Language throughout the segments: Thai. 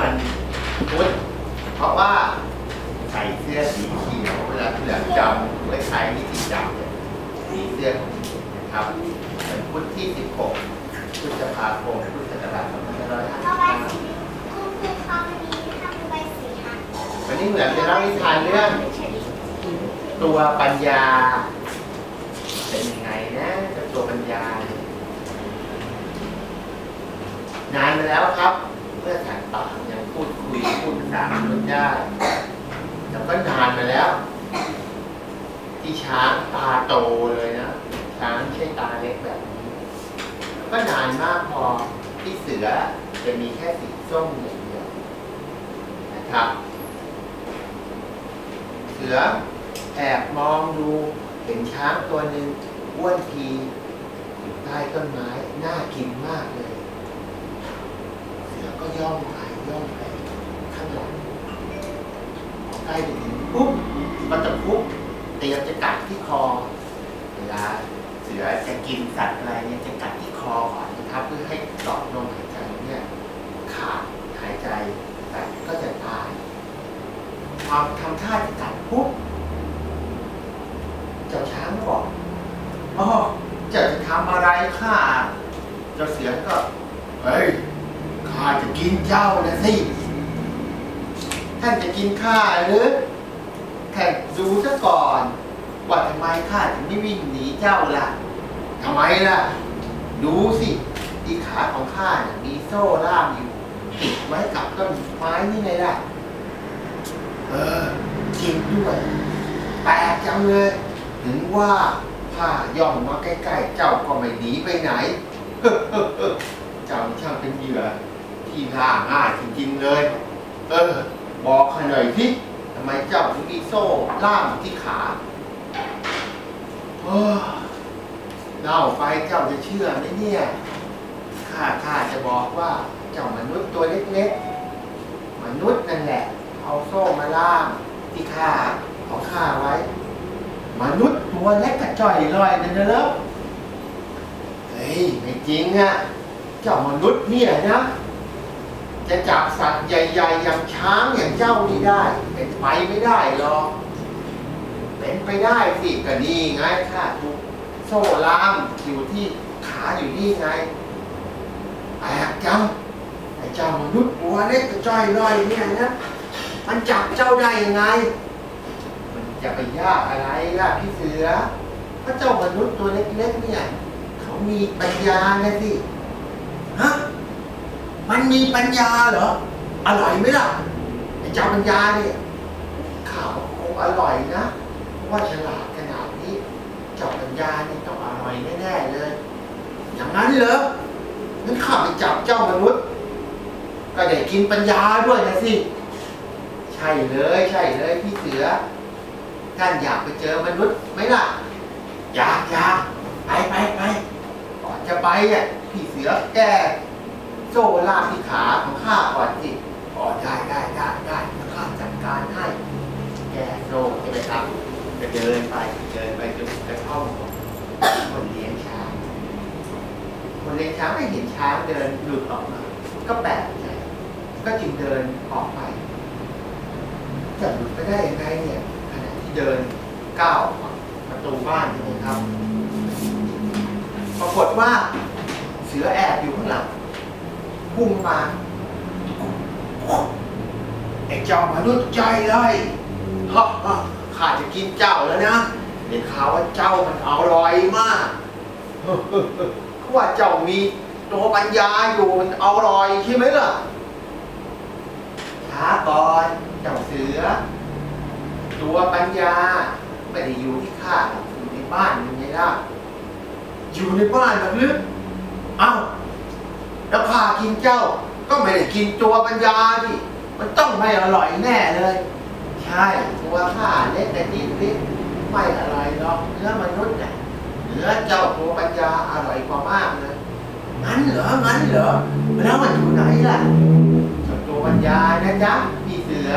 วันพุธเพราะว่าใส่เสื้อสีเขียวเวลาเหลืองจำไว้ใช้วิธีจำเนี่ยสีเสื้อของนะครับเป็นพุธที่ 16พฤษภาคมพุทธศักราชเอาใบสีคุณครูคนนี้ทำใบสีค่ะ2555วันนี้เหมือนจะเล่านิทานเรื่องตัวปัญญา เป็นยังไงนะตัวปัญญานานมาแล้วครับ เมื่อฉันต่าง คุยพูดภาษามนุษย์ได้แล้วก็นานมาแล้ว ที่ช้างตาโตเลยนะช้างไม่ใช่ตาเล็กแบบนี้ก็นานมากพอที่เสือจะมีแค่สีส้มอย่างเดียวนะครับ เสือแอบมองดูเห็นช้างตัวหนึ่งอ้วนทีอยู่ใต้ต้นไม้น่ากินมากเลย เสือก็ย่องไปย่องไปข้างหลังพอใก ล้ไปถึงปุ๊บมันจะปุ๊บเตียจะกัดที่คอเวลาเสือจะกินสัตว์อะไรเนี่ยจะกัดที่คอก่อนนะครับเพื่อให้หลอดลมหายใจเนี่ยขาดหายใจสัตว์ก็จะตายพอทำท่าจะกัดปุ๊บเจ้าช้างก็บอกอ๋อเจ้าจะทำอะไรข้าเจ้าเสือก็เฮ้ยข้าจะกินเจ้านะสิ ท่านจะกินข้าหรือแค่ดูซะก่อนว่าทำไมข้าถึงไม่วิ่งหนีเจ้าล่ะทำไมล่ะ ดูสิที่ขาของข้าเนี่ยมีโซ่ล่ามอยู่ติดไว้กับต้นไม้นี่ไงล่ะ เออจริงด้วยแปลกจังเลย ถึงว่าข้าย่องมาใกล้ๆ เจ้าก็ไม่หนีไปไหนเจ้าช่างเป็นเหยื่อที่ล่าง่ายจริงๆเลย เออ บอกขหน่อยสิทำไมเจ้าถึงมีโซ่ล่ามที่ขาเออเล่าไปเจ้าจะเชื่อไหมเนี่ยข้าข้าจะบอกว่าเจ้ามนุษย์ตัวเล็กๆ มนุษย์นั่นแหละ เอาโซ่มาล่ามที่ขาของข้าไว้ มนุษย์ตัวเล็กกระจ่อยลอยนั่นเลิกเฮ้ยไม่จริงอะเจ้ามนุษย์เนี่ยนะ จะจับสัตว์ใหญ่ๆอย่างช้างอย่างเจ้านี่ได้ เป็นไปไม่ได้หรอกเป็นไปได้สิก็นี่ไงข้าถูกโซ่ล่ามอยู่ที่ขาอยู่นี่ไงแปลกจังไอ้เจ้ามนุษย์ตัวเล็กกระจ้อยลอยเนี่ยนะ มันจับเจ้าได้ยังไง มันจะไปยากอะไรล่ะพี่เสือเพราะเจ้ามนุษย์ตัวเล็กๆเนี่ย เขามีปัญญาไงสิฮะ มันมีปัญญาเหรอ อร่อยไหมล่ะไอ้เจ้าปัญญาเนี่ยข่าวคงอร่อยนะ ว่าฉลาดขนาดนี้เจ้าปัญญาเนี่ยต้องอร่อยแน่ๆเลย อย่างนั้นเหรองั้นข้าไปจับเจ้ามนุษย์ ก็ได้กินปัญญาด้วยนะสิ ใช่เลยใช่เลยพี่เสือท่านอยากไปเจอมนุษย์ไหมล่ะ อยากอยากไปไปไปก่อนจะไปอะพี่เสือแก โซ่ล่าที่ขาของข้าก่อนสิอ๋อได้ได้ได้ได้ข้าจัดการให้ แกโซ่ใช่ไหมครับจะเดินไปเดินไปจนกระท่อมของคนเลี้ยงช้างคนเลี้ยงช้างไม่เห็นช้างเดินหลุดออกมา ก็แปลกใจก็จึงเดินออกไปจะหลุดไปได้ยังไงเนี่ยขณะที่เดินก้าวประตูบ้านใช่ไหมครับ ปรากฏว่าเสือแอบอยู่ข้างหลัง พุ่งมาไอ้เจ้ามนุษย์ใจเลยฮะฮะข้าจะกินเจ้าแล้วนะเด็กข่าวว่าเจ้ามันอร่อยมากเขาะว่าเจ้ามีตัวปัญญาอยู่มันอร่อยใช่ไหมล่ะช้าก่อนเจ้าเสือ ตัวปัญญาไม่ได้อยู่ที่ข้าอยู่ในบ้านยังไงล่ะอยู่ในบ้านหรือเอ้า แล้วข้ากินเจ้าก็ไม่ได้กินตัวปัญญาดิมันต้องไม่อร่อยแน่เลย ใช่ตัวข้าเล็กแต่นิดนิดไม่อร่อยหรอกเนื้อมนุษย์เนี่ยเนื้อเจ้าตัวปัญญาอร่อยกว่ามากเลยงั้นเหรองั้นเหรอแล้วมันอยู่ไหนล่ะตัวปัญญานะจ๊ะพี่เสือ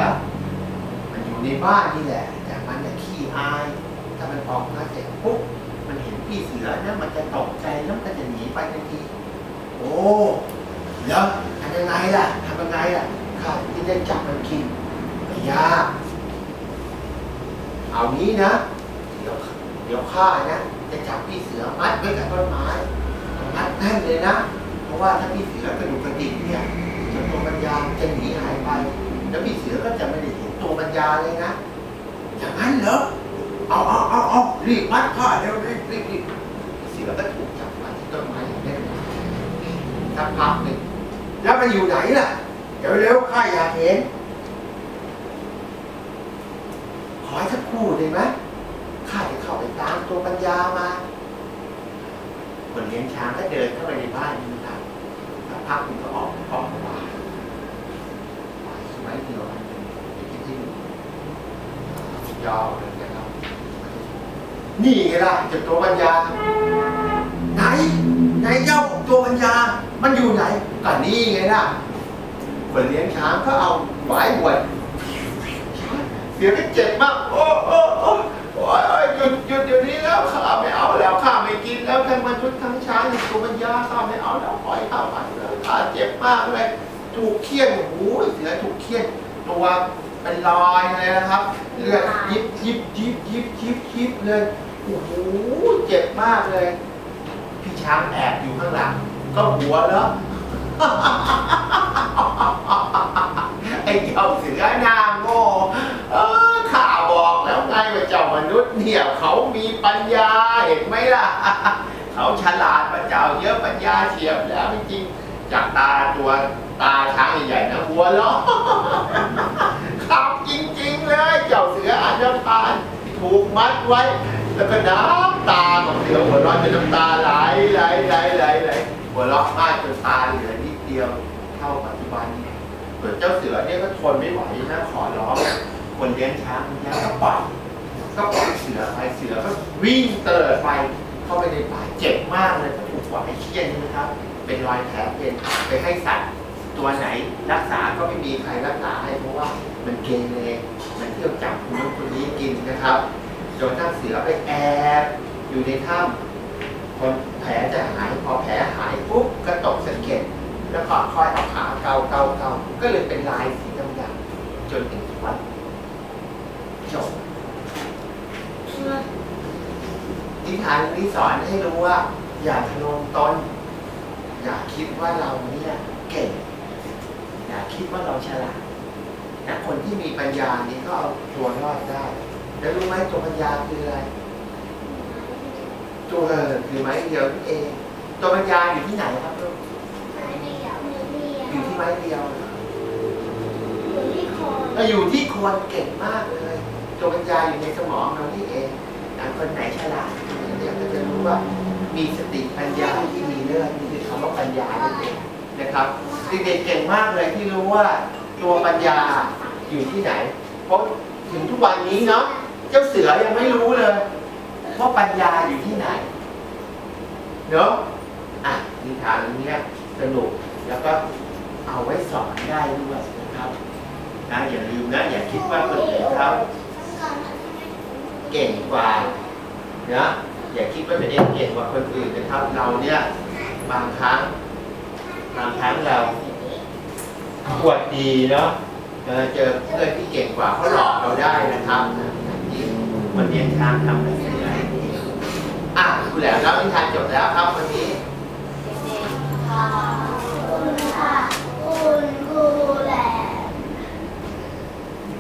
มันอยู่ในบ้านนี่แหละ แต่มันเนี่ยขี้อายถ้ามันออกมาเสร็จปุ๊บมันเห็นพี่เสือนะมันจะตกใจแล้วมันจะหนีไปทันที โอ้แล้วทำยังไงล่ะทำยังไงล่ะข้าที่ได้จับมันกินไม่ยากเอานี้นะ เดี๋ยวเดี๋ยวข้านะจะจับพี่เสือมัดไว้กับต้นไม้มัดแน่นเลยนะ เพราะว่าถ้าพี่เสือกระดูกกระดิกเนี่ยจ้าตัวปัญญาจะหนีหายไป แล้วพี่เสือก็จะไม่ได้เห็นตัวปัญญาเลยนะ อย่างนั้นเหรอเอาเอาเอาเอารีบมัดข้าเร็วรีบรีบรีบพี่เสือก็ถูกจับมาที่ต้นไม้อย่างแน่นอน สักพักหนึ่งแล้วมันอยู่ไหนล่ะ เดี๋ยวเร็วข้าอยากเห็น ขอให้สักครู่ได้ไหมข้าจะเข้าไปตามตัวปัญญามาคนเลี้ยงช้างก็เดินเข้าไปในบ้านนี่ครับสักพักมันก็ออกออกมาไปสมัยเดียวกันไปคิดที่ดูยาวเลยนะครับ นี่ไงล่ะเจ้าตัวปัญญาไหนไหนเจ้า มันอยู่ไหนก็นี่ไงล่ะคนเลี้ยงช้างก็เอาหวายหวดเสียงก็เจ็บมาก โอ้โอ้โอ้โอ้ยหยุดหยุดเดี๋ยวนี้แล้วข้าไม่เอาแล้วข้าไม่กินแล้วทั้งมนุษย์ทั้งช้างตัวปัญญาข้าไม่เอาแล้วปล่อยข้าไปเลยข้าเจ็บมากเลยถูกเคี่ยนโอ้โหเสือถูกเคี่ยนตัวเป็นรอยเลยนะครับเลือดยิบยิบยิบยิบยิบยิบเลยโอ้โหเจ็บมากเลย พี่ช้างแอบอยู่ข้างหลัง ก็หัวแล้วไอ้เจ้าเสือนางโง่เออข้าบอกแล้วไงว่าเจ้ามนุษย์เนี่ยเขามีปัญญาเห็นไหมล่ะ เขาฉลาดกว่าเจ้าเยอะปัญญาเฉียบแล้วจริงจากตาตัวตาช้างใหญ่ๆนะหัวล้อขำจริงๆเลยเจ้าเสืออันธพาลถูกมัดไว้ แล้วก็น้ำตาของเสือหัวร้อนจนน้ำตาไหลไหลไหลไหลไหล หัวเราะมากจนตาเหลือนิดเดียวเท่าปัจจุบันนี้ส่วนเจ้าเสือเนี่ยก็ทนไม่ไหวนะขอร้องคนเลี้ยงช้างคนนี้ก็ปล่อยก็ปล่อยเสือไปเสือก็วิ่งเตลิดไปเข้าไปในป่าเจ็บมากเลยเพราถูกหวายเคี่ยนนี่นะครับ เป็นรอยแผลเป็นไปให้สัตว์ตัวไหนรักษาก็ไม่มีใครรักษาให้เพราะว่ามันเกเรมันเที่ยวจับคนนู้นคนนี้กินนะครับจนทั่งเสือไปแอบอยู่ในถ้ำ คนแผลจะหายพอแผลหายปุ๊บก็ตกสะเก็ดแล้วก็ค่อยเอาขาเกาเกาเกาก็เลยเป็นลายสีดำๆจนถึงทุกวันจบนิทานเรื่องนี้สอนให้รู้ว่า อย่าทะนงตนอย่าคิดว่าเราเนี่ยเก่ง อย่าคิดว่าเราฉลาดนะคนที่มีปัญญานี่ก็เอาตัวรอดได้ แล้วรู้ไหมตัวปัญญาคืออะไร ตัวเออคือไม้เดียวนี่เอง ตัวปัญญาอยู่ที่ไหนครับลูกอยู่ที่ไม้เดียวก็อยู่ที่คนเก่งมากเลย ตัวปัญญาอยู่ในสมองเรานี่เองนะคนไหนฉลาดเนี่ยก็จะรู้ว่ามีสติปัญญาที่มีเลิศนี่คือคำว่าปัญญานั่นเองนะครับเด็กๆเก่งมากเลยที่รู้ว่าตัวปัญญาอยู่ที่ไหน เพราะถึงทุกวันนี้เนาะเจ้าเสือยังไม่รู้เลย ว่าปัญญาอยู่ที่ไหน เนาะอะนิทานเนี้ยสนุกแล้วก็เอาไว้สอนได้ด้วยนะครับนะอย่าลืมนะ อย่าคิดว่าคนอื่นเขาเก่งกว่านะอย่าคิดว่าตัวเองเก่งกว่าคนอื่นนะครับ เราเนี่ยบางครั้งบางครั้งเราปวดดีเนาะเจอเพื่อนที่เก่งกว่าเขาหลอกเราได้นะครับที่มันเรียนทางทำ แบบนี้อะคุณแหลมแล้วนิทานจบแล้วครับวันนี้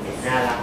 เด็กน่ารักมาก